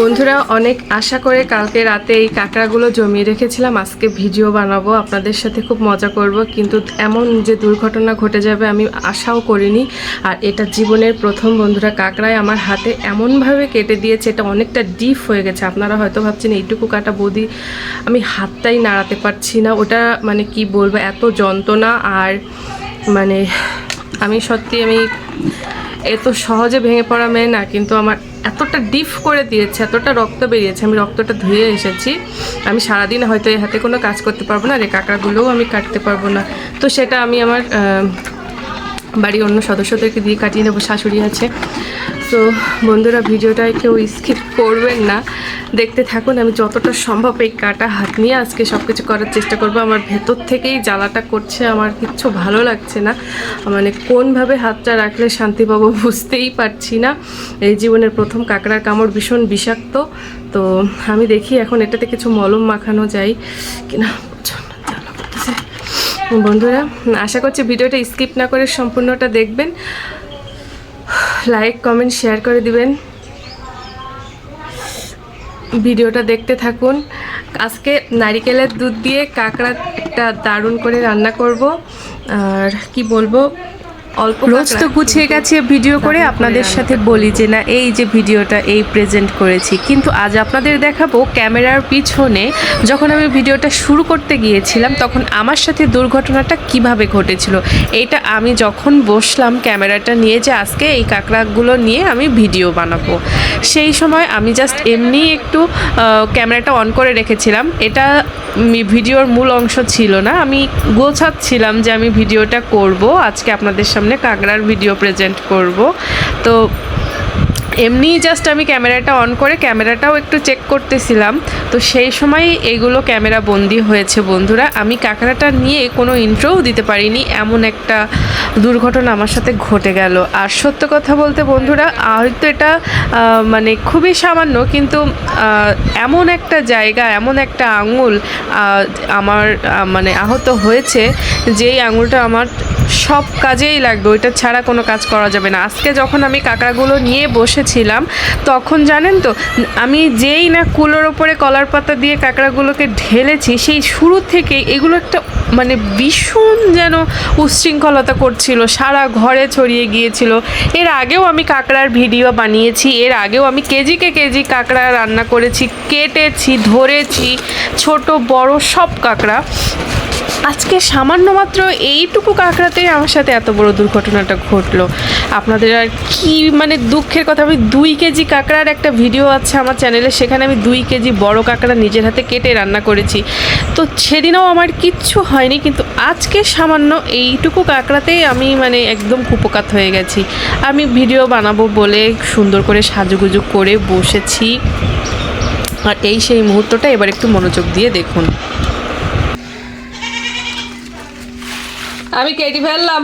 বন্ধুরা, অনেক আশা করে কালকে রাতে এই কাঁকড়াগুলো জমিয়ে রেখেছিলাম। আজকে ভিডিও বানাবো, আপনাদের সাথে খুব মজা করব। কিন্তু এমন যে দুর্ঘটনা ঘটে যাবে আমি আশাও করিনি। আর এটা জীবনের প্রথম, বন্ধুরা, কাঁকড়ায় আমার হাতে এমনভাবে কেটে দিয়েছে, এটা অনেকটা ডিপ হয়ে গেছে। আপনারা হয়তো ভাবছেন, এইটুকু কাটা বদি, আমি হাতটাই নাড়াতে পারছি না। ওটা মানে কি বলব, এত যন্ত্রণা আর মানে আমি সত্যি আমি এত সহজে ভেঙে পড়া মেয়ে না, কিন্তু আমার এতটা ডিপ করে দিয়েছে, এতটা রক্ত বেরিয়েছে, আমি রক্তটা ধুয়ে এসেছি। আমি সারাদিন হয়তো এই হাতে কোনো কাজ করতে পারব না, আর এই কাঁকড়াগুলোও আমি কাটতে পারব না। তো সেটা আমি আমার বাড়ির অন্য সদস্যদেরকে দিয়ে কাটিয়ে নেব শাশুড়ি আছে। তো বন্ধুরা, ভিডিওটায় কেউ স্কিপ করবেন না। দেখতে থাকুন, আমি যতটা সম্ভব এই কাটা হাত নিয়ে আজকে সব কিছু করার চেষ্টা করব। আমার ভেতর থেকেই জ্বালাটা করছে, আমার কিচ্ছু ভালো লাগছে না। মানে কোনভাবে হাতটা রাখলে শান্তি পাবো বুঝতেই পারছি না। এই জীবনের প্রথম কাঁকড়ার কামড় ভীষণ বিষাক্ত। তো আমি দেখি এখন এটাতে কিছু মলম মাখানো যায় কিনা। বন্ধুরা, আশা করছি ভিডিওটা স্কিপ না করে সম্পূর্ণটা দেখবেন। লাইক কমেন্ট শেয়ার করে দিবেন। ভিডিওটা দেখতে থাকুন। আজকে নারিকেলের দুধ দিয়ে কাঁকড়া একটা দারুণ করে রান্না করব। আর কি বলব? অল্প রোজ তো গুছিয়ে গেছে ভিডিও করে আপনাদের সাথে বলি যে না এই যে ভিডিওটা এই প্রেজেন্ট করেছি। কিন্তু আজ আপনাদের দেখাবো ক্যামেরার পিছনে যখন আমি ভিডিওটা শুরু করতে গিয়েছিলাম তখন আমার সাথে দুর্ঘটনাটা কীভাবে ঘটেছিল এটা আমি যখন বসলাম ক্যামেরাটা নিয়ে যে আজকে এই কাঁকড়াগুলো নিয়ে আমি ভিডিও বানাবো। সেই সময় আমি জাস্ট এমনি একটু ক্যামেরাটা অন করে রেখেছিলাম। এটা ভিডিওর মূল অংশ ছিল না, আমি গোছাচ্ছিলাম যে আমি ভিডিওটা করব। আজকে আপনাদের সামনে কাঁকড়ার ভিডিও প্রেজেন্ট করব। তো এমনি জাস্ট আমি ক্যামেরাটা অন করে ক্যামেরাটাও একটু চেক করতেছিলাম। তো সেই সময় এইগুলো ক্যামেরা বন্দি হয়েছে বন্ধুরা। আমি কাঁকড়াটা নিয়ে কোনো ইন্ট্রোও দিতে পারিনি। এমন একটা দুর্ঘটনা আমার সাথে ঘটে গেল। আর সত্য কথা বলতে বন্ধুরা, হয়তো এটা মানে খুবই সামান্য, কিন্তু এমন একটা জায়গা, এমন একটা আঙুল আমার মানে আহত হয়েছে, যেই আঙুলটা আমার সব কাজেই লাগবে, ওইটা ছাড়া কোনো কাজ করা যাবে না। আজকে যখন আমি কাঁকড়াগুলো নিয়ে বসেছিলাম, তখন জানেন তো, আমি যেই না কুলোর ওপরে কলার পাতা দিয়ে কাঁকড়াগুলোকে ঢেলেছি, সেই শুরু থেকে এগুলো একটা মানে ভীষণ যেন উচ্ছৃঙ্খলতা করছিল, সারা ঘরে ছড়িয়ে গিয়েছিল। এর আগেও আমি কাঁকড়ার ভিডিও বানিয়েছি, এর আগেও আমি কেজিকে কেজি কাঁকড়া রান্না করেছি, কেটেছি, ধরেছি, ছোট, বড় সব কাঁকড়া। আজকে সামান্য মাত্র এইটুকু কাঁকড়াতেই আমার সাথে এত বড় দুর্ঘটনাটা ঘটলো। আপনাদের আর কি মানে দুঃখের কথা, আমি দুই কেজি কাঁকড়ার একটা ভিডিও আছে আমার চ্যানেলে, সেখানে আমি দুই কেজি বড় কাঁকড়া নিজের হাতে কেটে রান্না করেছি। তো সেদিনও আমার কিচ্ছু হয়নি, কিন্তু আজকে সামান্য এইটুকু কাঁকড়াতেই আমি মানে একদম কুপকাত হয়ে গেছি। আমি ভিডিও বানাবো বলে সুন্দর করে সাজুগুজু করে বসেছি। আর এই সেই মুহূর্তটা এবার একটু মনোযোগ দিয়ে দেখুন। আমি কেটে ফেললাম।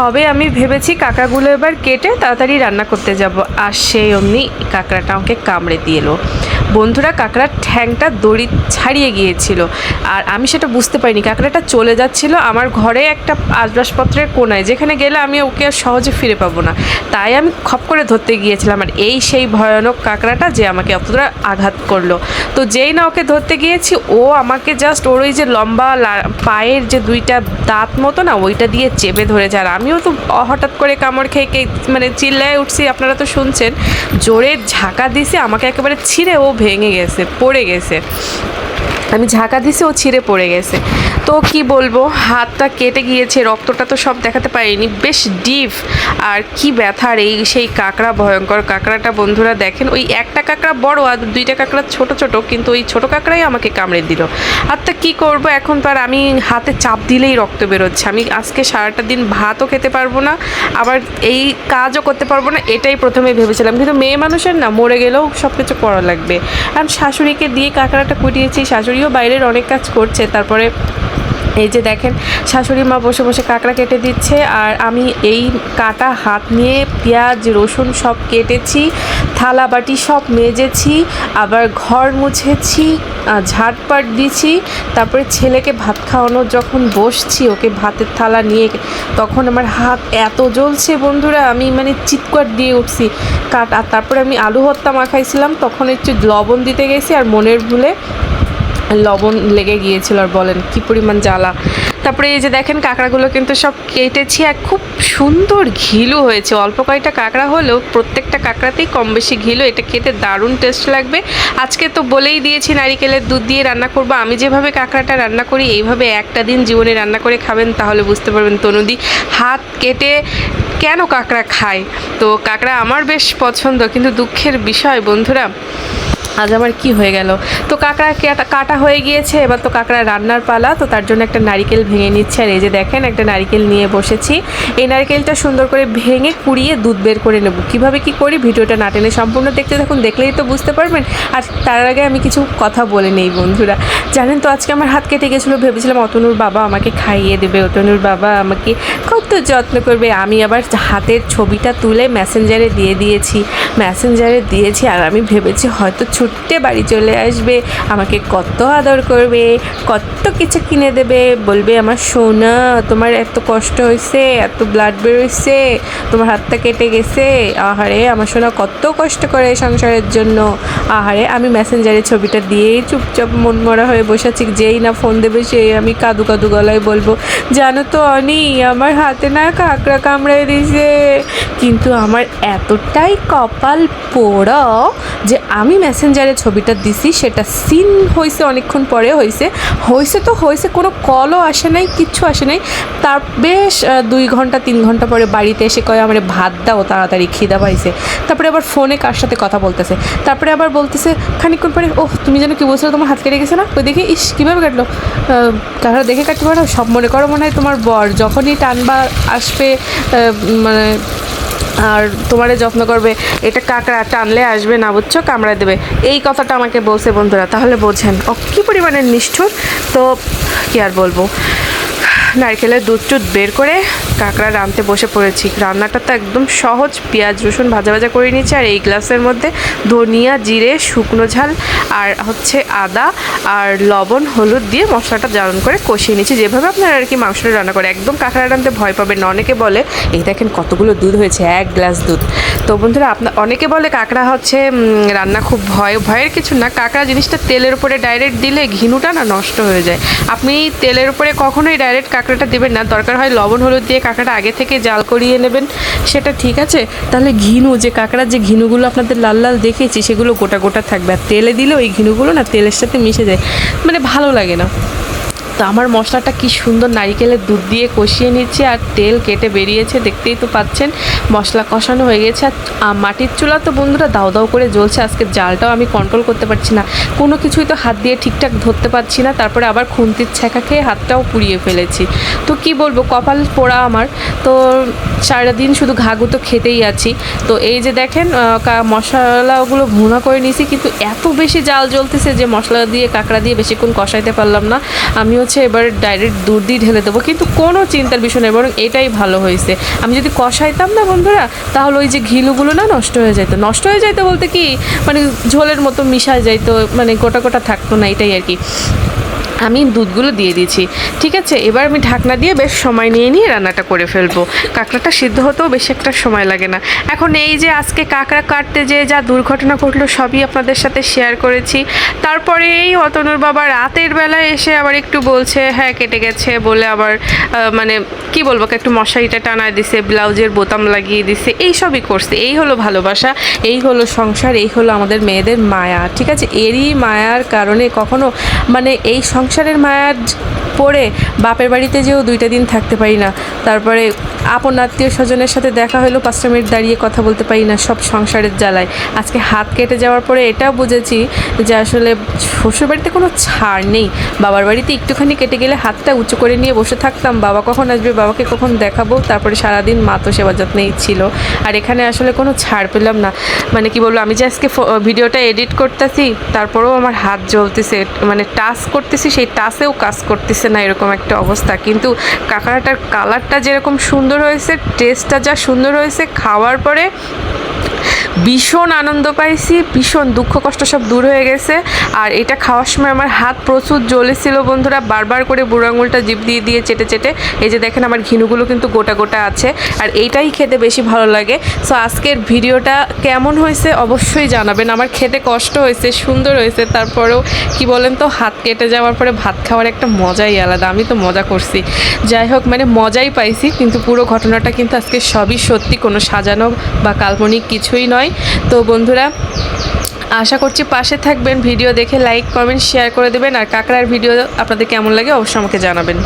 সবে আমি ভেবেছি কাঁকড়াগুলো এবার কেটে তাড়াতাড়ি রান্না করতে যাব। আর সেই অমনি কাঁকড়াটা আমাকে কামড়ে দিয়ে এলো বন্ধুরা, কাঁকড়ার ঠ্যাংটা দড়ি ছাড়িয়ে গিয়েছিল। আর আমি সেটা বুঝতে পারিনি। কাঁকড়াটা চলে যাচ্ছিল আমার ঘরে একটা আসবাসপত্রের কোনায়। যেখানে গেলে আমি ওকে সহজে ফিরে পাবো না। তাই আমি খপ করে ধরতে গিয়েছিলাম। আর এই সেই ভয়ানক কাঁকড়াটা যে আমাকে অতটা আঘাত করল। তো যেই না ওকে ধরতে গিয়েছি, ও আমাকে জাস্ট ওর ওই যে লম্বা পায়ের যে দুইটা দাঁত মতো না, ওইটা দিয়ে চেপে ধরেছে। আর আমিও তো হঠাৎ করে কামড় খেয়ে কে মানে চিল্লায় উঠছি, আপনারা তো শুনছেন। জোরে ঝাঁকা দিছে, আমাকে একেবারে ছিঁড়ে ও ভেঙে গেছে, পড়ে গেছে। আমি ঝাঁকা দিছি ও ছিঁড়ে পড়ে গেছে। তো কি বলব, হাতটা কেটে গিয়েছে, রক্তটা তো সব দেখাতে পারিনি। বেশ ডিপ। আর কি ব্যথার এই সেই কাঁকড়া ভয়ঙ্কর কাঁকড়াটা বন্ধুরা দেখেন, ওই একটা কাঁকড়া বড় আর দুইটা কাঁকড়া ছোট ছোট, কিন্তু ওই ছোট কাঁকড়াই আমাকে কামড়ে দিল। আর তা কী করব, এখন তো আর আমি হাতে চাপ দিলেই রক্ত বেরোচ্ছে। আমি আজকে সারাটা দিন ভাতও খেতে পারব না, আবার এই কাজও করতে পারব না, এটাই প্রথমে ভেবেছিলাম। কিন্তু মেয়ে মানুষের না, মরে গেলেও সব কিছু করা লাগবে। আমি শাশুড়িকে দিয়ে কাঁকড়াটা কুটিয়েছি শাশুড়িও বাইরের অনেক কাজ করছে তারপরে এই যে দেখেন শাশুড়ি মা বসে বসে কাঁকড়া কেটে দিচ্ছে আর আমি এই কাটা হাত নিয়ে পেঁয়াজ রসুন সব কেটেছি থালা বাটি সব মেজেছি আবার ঘর মুছেছি আহ, ঝাড়পাট দিছি তারপরে ছেলেকে ভাত খাওয়ানোর যখন বসছি ওকে ভাতের থালা নিয়ে তখন আমার হাত এত জ্বলছে বন্ধুরা আমি মানে চিৎকার দিয়ে উঠছি কাট আর তারপরে আমি আলু ভর্তা মাখাইছিলাম তখন একটু লবণ দিতে গেছি আর মনের ভুলে লবণ লেগে গিয়েছিল আর বলেন কি পরিমাণ জ্বালা। তারপরে এই যে দেখেন কাঁকড়াগুলো কিন্তু সব কেটেছি আর খুব সুন্দর ঘিলু হয়েছে। অল্প কয়েকটা কাঁকড়া হলেও প্রত্যেকটা কাঁকড়াতেই কম বেশি ঘিলু। এটা খেতে দারুণ টেস্ট লাগবে। আজকে তো বলেই দিয়েছি নারিকেলের দুধ দিয়ে রান্না করব। আমি যেভাবে কাঁকড়াটা রান্না করি, এইভাবে একটা দিন জীবনে রান্না করে খাবেন তাহলে বুঝতে পারবেন তনুদি হাত কেটে কেন কাঁকড়া খায়। তো কাঁকড়া আমার বেশ পছন্দ, কিন্তু দুঃখের বিষয় বন্ধুরা আজ আমার কি হয়ে গেল? তো কাঁকড়া কাটা- হয়ে গিয়েছে, এবার তো কাঁকড়া রান্নার পালা, তো তার জন্য একটা নারিকেল ভেঙে নিচ্ছে। আর এই যে দেখেন, একটা নারিকেল নিয়ে বসেছি। এই নারিকেলটা সুন্দর করে ভেঙে কুড়িয়ে দুধ বের করে নেব। কীভাবে কি করি? ভিডিওটা না টেনে সম্পূর্ণ দেখতে থাকুন, দেখলেই তো বুঝতে পারবেন। আর তার আগে আমি কিছু কথা বলে নেই, বন্ধুরা। জানেন তো, আজকে আমার হাত কেটে গেছিল ভেবেছিলাম অতনুর বাবা আমাকে খাইয়ে দেবে। অতনুর বাবা আমাকে কত যত্ন করবে। আমি আবার হাতের ছবিটা তুলে মেসেঞ্জারে দিয়ে দিয়েছি। মেসেঞ্জারে দিয়েছি, আর আমি ভেবেছি হয়তো ছুটতে বাড়ি চলে আসবে, আমাকে কত আদর করবে, কত কিছু কিনে দেবে, বলবে আমার সোনা, তোমার এত কষ্ট হয়েছে এত ব্লাড বেরোইছে তোমার হাতটা কেটে গেছে, আহারে, আমার সোনা কত কষ্ট করে সংসারের জন্য আহারে, আমি মেসেঞ্জারে ছবিটা দিয়েই চুপচাপ মন মরা হয়ে বসে আছি। যেই না ফোন দেবে, সেই আমি কাদু কাদু গলায় বলব, জানো তো অনি, আমার হাতে না কাঁকড়া কামড়ায় দিয়েছে। কিন্তু আমার এতটাই কপাল পোড়া যে আমি মেসেঞ্জারে ছবিটা দিছি, সেটা সিন হয়েছে অনেকক্ষণ পরে হয়েছে হয়েছে তো হয়েছে কোনো কলও আসে নাই, কিচ্ছু আসে নাই। তার বেশ দুই ঘণ্টা, তিন ঘণ্টা পরে বাড়িতে এসে কয়, আমার ভাত দাও, তাড়াতাড়ি খিদা পাইছে। তারপরে আবার ফোনে কার সাথে কথা বলতেছে? তারপরে আবার বলতেছে খানিকক্ষণ পরে, ওহ, তুমি যেন কি বলছো তোমার হাত কেটে গেছে না? ওই দেখে, ইস, কীভাবে কাটলো? তারা দেখে কাটতে পারো, সব মনে করো মনে হয় তোমার বর। যখনই টানবা আসবে মানে আর তোমারে যত্ন করবে, এটা কাকড়া টানলে আসবে না, বুঝছ? কামড়ায় দেবে। এই কথাটা আমাকে বলছে বন্ধুরা, তাহলে বোঝেন। ও, কী পরিমাণের নিষ্ঠুর? তো, কি আর বলব? নারকেলের দুধ টুধ বের করে কাঁকড়া রাঁধতে বসে পড়েছি। রান্নাটা তো একদম সহজ। পেঁয়াজ, রসুন ভাজা ভাজা করে নিয়েছি আর এই গ্লাসের মধ্যে ধনিয়া, জিরে, শুকনো ঝাল আর হচ্ছে আদা আর লবণ, হলুদ দিয়ে মশলাটা জ্বালন করে কষিয়ে নিয়েছি। যেভাবে আপনারা আর কি মাংসটা রান্না করে একদম কাঁকড়া রাঁধতে ভয় পাবেন না। অনেকে বলে, এই দেখেন কতগুলো দুধ হয়েছে, এক গ্লাস দুধ। তো বন্ধুরা আপনার অনেকে বলে কাঁকড়া হচ্ছে রান্না খুব ভয়, ভয়ের কিছু না। কাঁকড়া জিনিসটা তেলের উপরে ডাইরেক্ট দিলে ঘিনুটা না নষ্ট হয়ে যায়। আপনি তেলের উপরে কখনোই ডাইরেক্ট কাঁকড়াটা দেবেন না। দরকার হয় লবণ, হলুদ দিয়ে কাঁকড়াটা আগে থেকে জাল করিয়ে নেবেন। সেটা ঠিক আছে। তাহলে ঘিনু, যে কাঁকড়ার যে ঘিনুগুলো আপনাদের লাল লাল দেখেছি, সেগুলো গোটা গোটা থাকবে। আর তেলে দিলে ওই ঘিনুগুলো না তেলের সাথে মিশে যায়। মানে ভালো লাগে না। তো আমার মশলাটা কি সুন্দর নারিকেলের দুধ দিয়ে কষিয়ে নিচ্ছে আর তেল কেটে বেরিয়েছে, দেখতেই তো পাচ্ছেন। মশলা কষানো হয়ে গেছে আর মাটির চুলা তো বন্ধুরা দাও দাও করে জ্বলছে আজকে জালটাও আমি কন্ট্রোল করতে পারছি না। কোনো কিছুই তো হাত দিয়ে ঠিকঠাক ধরতে পারছি না, তারপরে আবার খুন্তির ছ্যাঁকা খেয়ে হাতটাও পুড়িয়ে ফেলেছি। তো কি বলব, কপাল পোড়া আমার। তো সারাদিন শুধু ঘাগু তো খেতেই আছি। তো এই যে দেখেন মশলাগুলো ভুনা করে নিয়েছি, কিন্তু এত বেশি জাল জ্বলতেছে যে মশলা দিয়ে, কাঁকড়া দিয়ে বেশিক্ষণ কষাইতে পারলাম না। আমি হচ্ছে এবার ডাইরেক্ট দুধ দিয়ে ঢেলে দেবো। কিন্তু কোনো চিন্তার বিষয় নেই বরং এটাই ভালো হয়েছে। আমি যদি কষাইতাম না বন্ধুরা, তাহলে ওই যে ঘিলুগুলো না নষ্ট হয়ে যেত নষ্ট হয়ে যেত বলতে কি মানে ঝোলের মতো মিশা যাইতো মানে গোটা গোটা থাকতো না, এটাই আর কি। আমি দুধগুলো দিয়ে দিয়েছি। ঠিক আছে? এবার আমি ঢাকনা দিয়ে বেশ সময় নিয়ে নিয়ে রান্নাটা করে ফেলব। কাঁকড়াটা সিদ্ধ হতেও বেশি একটা সময় লাগে না। এখন এই যে আজকে কাঁকড়া কাটতে যে যা দুর্ঘটনা ঘটলো সবই আপনাদের সাথে শেয়ার করেছি। তারপরে এই অতনুর বাবা রাতের বেলায় এসে আবার একটু বলছে হ্যাঁ কেটে গেছে বলে আবার মানে কি বলব, একটু মশারিটা টানায় দিছে, ব্লাউজের বোতাম লাগিয়ে দিছে। এই সবই করছে। এই হলো ভালোবাসা, এই হলো সংসার, এই হলো আমাদের মেয়েদের মায়া। ঠিক আছে? এরই মায়ার কারণে কখনো মানে এই সংসারের মায়ার পড়ে বাপের বাড়িতে যেও দুইটা দিন থাকতে পারি না। তারপরে আপন আত্মীয় স্বজনের সাথে দেখা হলো পাঁচটা মিনিট দাঁড়িয়ে কথা বলতে পারি না, সব সংসারের জ্বালায়। আজকে হাত কেটে যাওয়ার পরে এটাও বুঝেছি যে আসলে শ্বশুর বাড়িতে কোনো ছাড় নেই। বাবার বাড়িতে একটুখানি কেটে গেলে হাতটা উঁচু করে নিয়ে বসে থাকতাম, বাবা কখন আসবে, বাবাকে কখন দেখাবো, তারপরে সারাদিন মা তো সেবা যত্নেই ছিল। আর এখানে আসলে কোনো ছাড় পেলাম না। মানে কি বলব, আমি যে আজকে ভিডিওটা এডিট করতেছি, তারপরেও আমার হাত জ্বলতেছে মানে টাচ করতেছি, সেই টাচেও কাজ করতেছে না এরকম একটা অবস্থা। কিন্তু কাঁকড়াটার কালারটা যেরকম সুন্দর হয়েছে টেস্টটা যা সুন্দর হয়েছে, খাওয়ার পরে ভীষণ আনন্দ পাইছি, ভীষণ দুঃখ কষ্ট সব দূর হয়ে গেছে। আর এটা খাওয়ার সময় আমার হাত প্রচুর জ্বলেছিল বন্ধুরা, বারবার করে বুড়ো আঙুলটা জিভ দিয়ে দিয়ে চেটে চেটে। এই যে দেখেন আমার ঘিনুগুলো কিন্তু গোটা গোটা আছে, আর এইটাই খেতে বেশি ভালো লাগে। সো আজকের ভিডিওটা কেমন হয়েছে অবশ্যই জানাবেন। আমার খেতে কষ্ট হয়েছে, সুন্দর হয়েছে, তারপরেও কি বলেন তো, হাত কেটে যাওয়ার পরে ভাত খাওয়ার একটা মজাই আলাদা, আমি তো মজা করছি। যাই হোক মানে মজাই পাইছি, কিন্তু পুরো ঘটনাটা কিন্তু আজকে সবই সত্যি, কোনো সাজানো বা কাল্পনিক কিছুই নয়। তো বন্ধুরা, আশা করছি পাশে থাকবেন। ভিডিও দেখে লাইক কমেন্ট শেয়ার করে দেবেন। আর কাঁকড়ার ভিডিও আপনাদের কেমন লাগে অবশ্যই আমাকে জানাবেন।